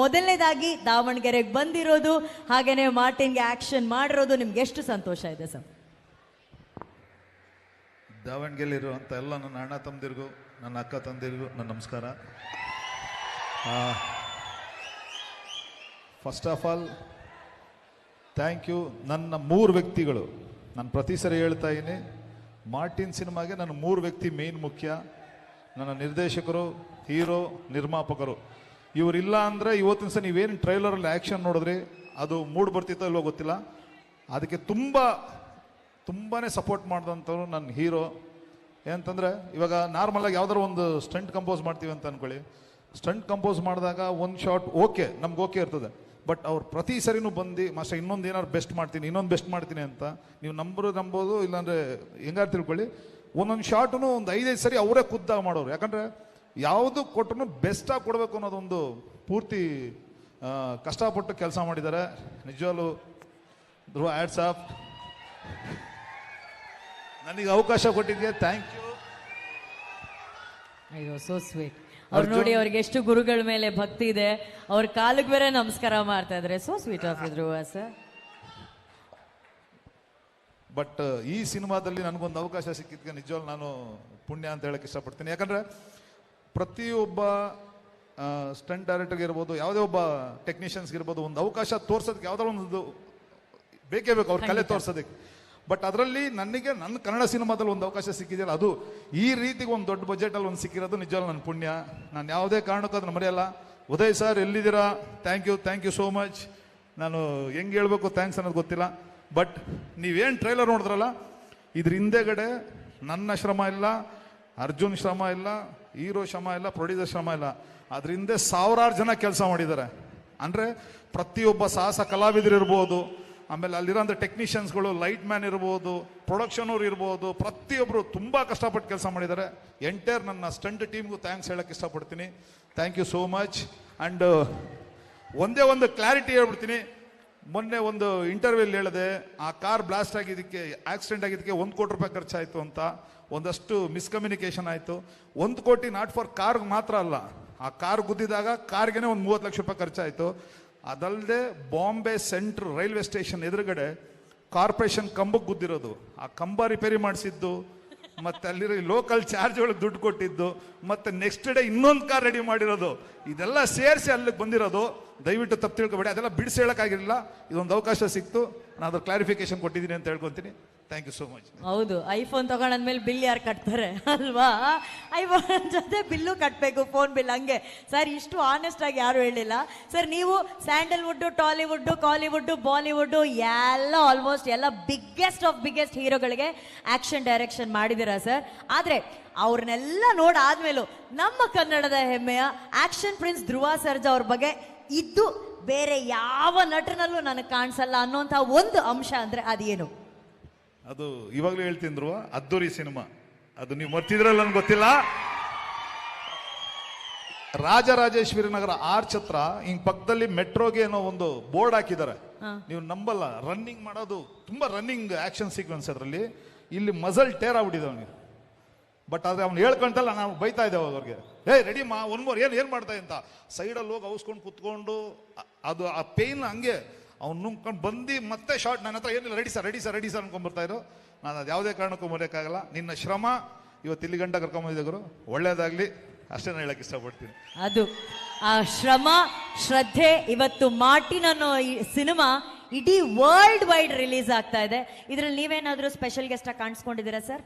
ಮೊದಲನೇದಾಗಿ ದಾವಣಗೆರೆಗೆ ಬಂದಿರೋದು, ಹಾಗೇನೆ ಮಾರ್ಟಿನ್ಗೆ ಆಕ್ಷನ್ ಮಾಡಿರೋದು, ನಿಮ್ಗೆ ಎಷ್ಟು ಸಂತೋಷ ಇದೆ ಸರ್? ದಾವಣಗೆರೆಲಿರುವಂಥ ಎಲ್ಲ ನನ್ನ ಅಣ್ಣ ತಮ್ಮದಿರಿಗೂ, ನನ್ನ ಅಕ್ಕ ತಂದಿರಿಗೂ ನನ್ನ ನಮಸ್ಕಾರ. First of all thank you ನನ್ನ ಮೂರು ವ್ಯಕ್ತಿಗಳು. ನಾನು ಪ್ರತಿ ಸರಿ ಹೇಳ್ತಾ ಇದ್ದೀನಿ, ಮಾರ್ಟಿನ್ ಸಿನಿಮಾಗೆ ನನ್ನ ಮೂರು ವ್ಯಕ್ತಿ ಮೇನ್ ಮುಖ್ಯ. ನನ್ನ ನಿರ್ದೇಶಕರು ಹೀರೋ ನಿರ್ಮಾಪಕರು. ಇವರಿಲ್ಲ ಅಂದರೆ ಇವತ್ತಿನ ಸಹ ನೀವೇನು ಟ್ರೈಲರಲ್ಲಿ ಆ್ಯಕ್ಷನ್ ನೋಡಿದ್ರಿ? ಅದು ಮೂಡ್ ಬರ್ತಿತ್ತೋ ಇಲ್ವೋ ಗೊತ್ತಿಲ್ಲ. ಅದಕ್ಕೆ ತುಂಬ ತುಂಬಾ ಸಪೋರ್ಟ್ ಮಾಡಿದಂಥವ್ರು ನನ್ನ ಹೀರೋ ಏನಂತಂದರೆ, ಇವಾಗ ನಾರ್ಮಲಾಗಿ ಯಾವ್ದಾರು ಒಂದು ಸ್ಟಂಟ್ ಕಂಪೋಸ್ ಮಾಡ್ತೀವಿ ಅಂತ ಅನ್ಕೊಳ್ಳಿ. ಸ್ಟಂಟ್ ಕಂಪೋಸ್ ಮಾಡಿದಾಗ ಒಂದು ಶಾಟ್ ಓಕೆ ನಮ್ಗೆ ಓಕೆ ಇರ್ತದೆ. ಬಟ್ ಅವ್ರು ಪ್ರತಿ ಸರಿನೂ ಬಂದು, ಮಾಸ್ಟರ್ ಇನ್ನೊಂದು ಏನಾದ್ರು ಬೆಸ್ಟ್ ಮಾಡ್ತೀನಿ, ಇನ್ನೊಂದು ಬೆಸ್ಟ್ ಮಾಡ್ತೀನಿ ಅಂತ ನೀವು ನಂಬರು, ನಂಬೋದು, ಇಲ್ಲಾಂದರೆ ಹೆಂಗಾರು ತಿಳ್ಕೊಳ್ಳಿ. ಒಂದೊಂದು ಶಾಟೂ ಒಂದು ಐದೈದು ಸರಿ ಅವರೇ ಖುದ್ದಾಗ ಮಾಡೋರು. ಯಾಕಂದರೆ ಯಾವುದು ಕೊಟ್ಟರು ಬೆಸ್ಟಾಗಿ ಕೊಡಬೇಕು ಅನ್ನೋದೊಂದು ಪೂರ್ತಿ ಕಷ್ಟಪಟ್ಟು ಕೆಲಸ ಮಾಡಿದ್ದಾರೆ. ನಿಜವಾಗ್ಲೂ ಧ್ರುವ ಆ್ಯಡ್ಸ್ ಆಫ್. ನನಗೆ ಅವಕಾಶ ಕೊಟ್ಟಿದ್ದೆ ಥ್ಯಾಂಕ್ ಯು ಅಯ್ಯೋ ಸೋ ಸ್ವೀಟ್ ಅವ್ರು ನೋಡಿ ಅವ್ರಿಗೆ ಎಷ್ಟು ಗುರುಗಳ ಮೇಲೆ ಭಕ್ತಿ ಇದೆ. ಅವ್ರ ಕಾಲಿಗೆ ಬೇರೆ ನಮಸ್ಕಾರ ಮಾಡ್ತಾ ಇದ್ರೆ ಸೋ ಸ್ವೀಟ್ ಆಫ್ ಇದ್ರು ಸರ್ ಬಟ್ ಈ ಸಿನಿಮಾದಲ್ಲಿ ನನಗೊಂದು ಅವಕಾಶ ಸಿಕ್ಕಿದ್ಕೆ ನಿಜವಾಗ್ಲೂ ನಾನು ಪುಣ್ಯ ಅಂತ ಹೇಳಕ್ಕೆ ಇಷ್ಟಪಡ್ತೀನಿ. ಯಾಕಂದ್ರೆ ಪ್ರತಿಯೊಬ್ಬ ಸ್ಟಂಟ್ ಡೈರೆಕ್ಟರ್ಗೆ ಇರ್ಬೋದು ಯಾವುದೇ ಒಬ್ಬ ಟೆಕ್ನಿಷಿಯನ್ಸ್ಗೆ ಇರ್ಬೋದು ಒಂದು ಅವಕಾಶ ತೋರ್ಸೋದಕ್ಕೆ ಯಾವುದೋ ಒಂದು ಬೇಕೇ ಬೇಕು ಅವ್ರ ಕಲೆ ತೋರ್ಸೋದಕ್ಕೆ. ಬಟ್ ಅದರಲ್ಲಿ ನನಗೆ ನನ್ನ ಕನ್ನಡ ಸಿನಿಮಾದಲ್ಲಿ ಒಂದು ಅವಕಾಶ ಸಿಕ್ಕಿದೆಯಲ್ಲ ಅದು ಈ ರೀತಿಗೆ ಒಂದು ದೊಡ್ಡ ಬಜೆಟಲ್ಲಿ ಒಂದು ಸಿಕ್ಕಿರೋದು ನಿಜವಲ್ಲ ನನ್ನ ಪುಣ್ಯ. ನಾನು ಯಾವುದೇ ಕಾರಣಕ್ಕೂ ಅದನ್ನು ಮರೆಯಲ್ಲ. ಉದಯ್ ಸರ್ ಎಲ್ಲಿದ್ದೀರಾ? Thank you thank you so much ನಾನು ಹೆಂಗೆ ಹೇಳ್ಬೇಕು ಥ್ಯಾಂಕ್ಸ್ ಅನ್ನೋದು ಗೊತ್ತಿಲ್ಲ. ಬಟ್ ನೀವೇನು ಟ್ರೈಲರ್ ನೋಡಿದ್ರಲ್ಲ ಇದ್ರ ಹಿಂದೆಗಡೆ ನನ್ನ ಶ್ರಮ ಇಲ್ಲ ಅರ್ಜುನ್ ಶ್ರಮ ಇಲ್ಲ ಹೀರೋ ಶ್ರಮ ಇಲ್ಲ, ಪ್ರೊಡ್ಯೂಸರ್ ಶ್ರಮ ಇಲ್ಲ. ಅದ್ರ ಹಿಂದೆ ಸಾವಿರಾರು ಜನ ಕೆಲಸ ಮಾಡಿದ್ದಾರೆ. ಅಂದರೆ ಪ್ರತಿಯೊಬ್ಬ ಸಾಹಸ ಕಲಾವಿದರು ಇರ್ಬೋದು, ಆಮೇಲೆ ಅಲ್ಲಿರೋಂಥ ಟೆಕ್ನಿಷಿಯನ್ಸ್ಗಳು, ಲೈಟ್ ಮ್ಯಾನ್ ಇರ್ಬೋದು ಪ್ರೊಡಕ್ಷನ್ ಅವ್ರು ಇರ್ಬೋದು ಪ್ರತಿಯೊಬ್ಬರು ತುಂಬ ಕಷ್ಟಪಟ್ಟು ಕೆಲಸ ಮಾಡಿದ್ದಾರೆ. ಎಂಟೈರ್ ನನ್ನ ಸ್ಟಂಟ್ ಟೀಮ್ಗೂ ಥ್ಯಾಂಕ್ಸ್ ಹೇಳಕ್ಕೆ ಇಷ್ಟಪಡ್ತೀನಿ. Thank you so much and ಒಂದೇ ಒಂದು ಕ್ಲಾರಿಟಿ ಹೇಳ್ಬಿಡ್ತೀನಿ. ಮೊನ್ನೆ ಒಂದು ಇಂಟರ್ವ್ಯೂಲ್ ಹೇಳಿದೆ, ಆ ಕಾರ್ ಬ್ಲಾಸ್ಟ್ ಆಗಿದ್ದಕ್ಕೆ ಆಕ್ಸಿಡೆಂಟ್ ಆಗಿದ್ದಕ್ಕೆ ಒಂದು ಕೋಟಿ ರೂಪಾಯಿ ಖರ್ಚಾಯಿತು ಅಂತ ಒಂದಷ್ಟು ಮಿಸ್ಕಮ್ಯುನಿಕೇಷನ್ ಆಯಿತು. ಒಂದು ಕೋಟಿ ನಾಟ್ ಫಾರ್ ಕಾರ್ಗೆ ಮಾತ್ರ ಅಲ್ಲ. ಆ ಕಾರ್ ಗುದ್ದಿದಾಗ ಕಾರ್ಗೆನೆ ಒಂದು ಮೂವತ್ತು ಲಕ್ಷ ರೂಪಾಯಿ ಖರ್ಚಾಯಿತು. ಅದಲ್ಲದೆ ಬಾಂಬೆ ಸೆಂಟ್ರ್ ರೈಲ್ವೆ ಸ್ಟೇಷನ್ ಎದುರುಗಡೆ ಕಾರ್ಪೊರೇಷನ್ ಕಂಬಕ್ಕೆ ಗುದ್ದಿರೋದು. ಆ ಕಂಬ ರಿಪೇರಿ ಮಾಡಿಸಿದ್ದು, ಮತ್ತೆ ಅಲ್ಲಿರೋ ಲೋಕಲ್ ಚಾರ್ಜ್ ಒಳಗೆ ದುಡ್ಡು ಕೊಟ್ಟಿದ್ದು, ಮತ್ತೆ ನೆಕ್ಸ್ಟ್ ಡೇ ಇನ್ನೊಂದು ಕಾರ್ ರೆಡಿ ಮಾಡಿರೋದು. ಇದೆಲ್ಲ ಸೇರಿಸಿ ಅಲ್ಲಿಗೆ ಬಂದಿರೋದು. ದಯವಿಟ್ಟು ತಪ್ಪು ತಿಳ್ಕೊಬೇಡಿ. ಅದೆಲ್ಲ ಬಿಡಿಸಿ ಹೇಳೋಕ್ಕಾಗಿರಲಿಲ್ಲ. ಇದೊಂದು ಅವಕಾಶ ಸಿಕ್ತು. ನಾನು ಅದ್ರ ಕ್ಲಾರಿಫಿಕೇಶನ್ ಕೊಟ್ಟಿದ್ದೀನಿ ಅಂತ ಹೇಳ್ಕೊತೀನಿ. ಥ್ಯಾಂಕ್ ಯು ಸೋ ಮಚ್ ಹೌದು ಐಫೋನ್ ತಗೊಂಡಾದ್ಮೇಲೆ ಬಿಲ್ ಯಾರು ಕಟ್ತಾರೆ? ಅಲ್ವಾ? ಐಫೋನ್ ಜೊತೆ ಬಿಲ್ಲು ಕಟ್ಟಬೇಕು ಫೋನ್ ಬಿಲ್ ಹಂಗೆ. ಸರ್, ಇಷ್ಟು ಆನೆಸ್ಟ್ ಆಗಿ ಯಾರು ಹೇಳಿಲ್ಲ. ಸರ್, ನೀವು ಸ್ಯಾಂಡಲ್ವುಡ್ ಟಾಲಿವುಡ್ ಕಾಲಿವುಡ್ ಬಾಲಿವುಡ್ ಎಲ್ಲ ಆಲ್ಮೋಸ್ಟ್ ಎಲ್ಲ ಬಿಗ್ಗೆಸ್ಟ್ ಆಫ್ ಬಿಗ್ಗೆಸ್ಟ್ ಹೀರೋಗಳಿಗೆ ಆಕ್ಷನ್ ಡೈರೆಕ್ಷನ್ ಮಾಡಿದ್ದೀರಾ ಸರ್? ಆದ್ರೆ, ಅವ್ರನ್ನೆಲ್ಲ ನೋಡಾದ್ಮೇಲೂ ನಮ್ಮ ಕನ್ನಡದ ಹೆಮ್ಮೆಯ ಆಕ್ಷನ್ ಪ್ರಿನ್ಸ್ ಧ್ರುವ ಸರ್ಜಾ ಅವ್ರ ಬಗ್ಗೆ ಇದ್ದು ಬೇರೆ ಯಾವ ನಟನಲ್ಲೂ ನನಗೆ ಕಾಣಿಸಲ್ಲ ಅನ್ನೋಂಥ ಒಂದು ಅಂಶ ಅಂದರೆ ಅದೇನು? ಅದು ಇವಾಗಲೂ ಹೇಳ್ತಿದ್ರು ಅದ್ದೂರಿ ಸಿನಿಮಾ. ಅದು ನೀವು ಮರ್ತಿದ್ರಲ್ಲ ನನ್ಗೆ ಗೊತ್ತಿಲ್ಲ. ರಾಜರಾಜೇಶ್ವರಿ ನಗರ ಆರ್ಚ್ ಹತ್ರ ಹಿಂಗ್ ಪಕ್ಕದಲ್ಲಿ ಮೆಟ್ರೋಗೆ ಏನೋ ಒಂದು ಬೋರ್ಡ್ ಹಾಕಿದ್ದಾರೆ. ನೀವು ನಂಬಲ್ಲ ರನ್ನಿಂಗ್ ಮಾಡೋದು ತುಂಬಾ ರನ್ನಿಂಗ್ ಆಕ್ಷನ್ ಸೀಕ್ವೆನ್ಸ್ ಅದರಲ್ಲಿ. ಇಲ್ಲಿ ಮಜಲ್ ಟೇರ್ ಆಗ್ಬಿಟ್ಟಿದೆ ಅವನಿಗೆ ಬಟ್ ಆದ್ರೆ ಅವ್ನು ಹೇಳ್ಕೊಂತಲ್ಲ ನಾವು ಬೈತಾ ಇದ್ದೇವೆ ಅವ್ರಿಗೆ. ಏ ರೆಡಿ ಮಾ ಒನ್ ಮೋರ್ ಏನು ಏನು ಮಾಡ್ತಾ ಅಂತ ಸೈಡಲ್ಲಿ ಹೋಗಿ ಔಸ್ಕೊಂಡು ಕುತ್ಕೊಂಡು ಅದು ಆ ಪೇನ್ ಹಂಗೆ ಅವ್ನು ನುಂಗ್ಕೊಂಡು ಬಂದು ಮತ್ತೆ ಶಾರ್ಟ್ ನನ್ನ ಹತ್ರ, ಏನಿಲ್ಲ ready sir ready sir ready sir ಅನ್ಕೊಂಡ್ಬರ್ತಾ ಇರೋ ನಾನು ಅದು ಯಾವುದೇ ಕಾರಣಕ್ಕೂ ಮರೆಯೋಕ್ಕಾಗಲ್ಲ. ನಿನ್ನ ಶ್ರಮ ಇವತ್ತು ಇಲ್ಲಿ ಗಂಟ ಕರ್ಕೊಂಬಂದಿದ್ರು ಒಳ್ಳೇದಾಗಲಿ. ಅಷ್ಟೇ ನಾನು ಹೇಳಕ್ಕೆ ಇಷ್ಟಪಡ್ತೀನಿ. ಅದು. ಆ ಶ್ರಮ, ಶ್ರದ್ಧೆ ಇವತ್ತು ಮಾರ್ಟಿನ್ ಅನ್ನೋ ಸಿನಿಮಾ ಇಡೀ ವರ್ಲ್ಡ್ ವೈಡ್ ರಿಲೀಸ್ ಆಗ್ತಾ ಇದೆ. ಇದ್ರಲ್ಲಿ ನೀವೇನಾದ್ರೂ ಸ್ಪೆಷಲ್ ಗೆಸ್ಟ್ ಆಗಿ ಕಾಣಿಸ್ಕೊಂಡಿದ್ದೀರಾ ಸರ್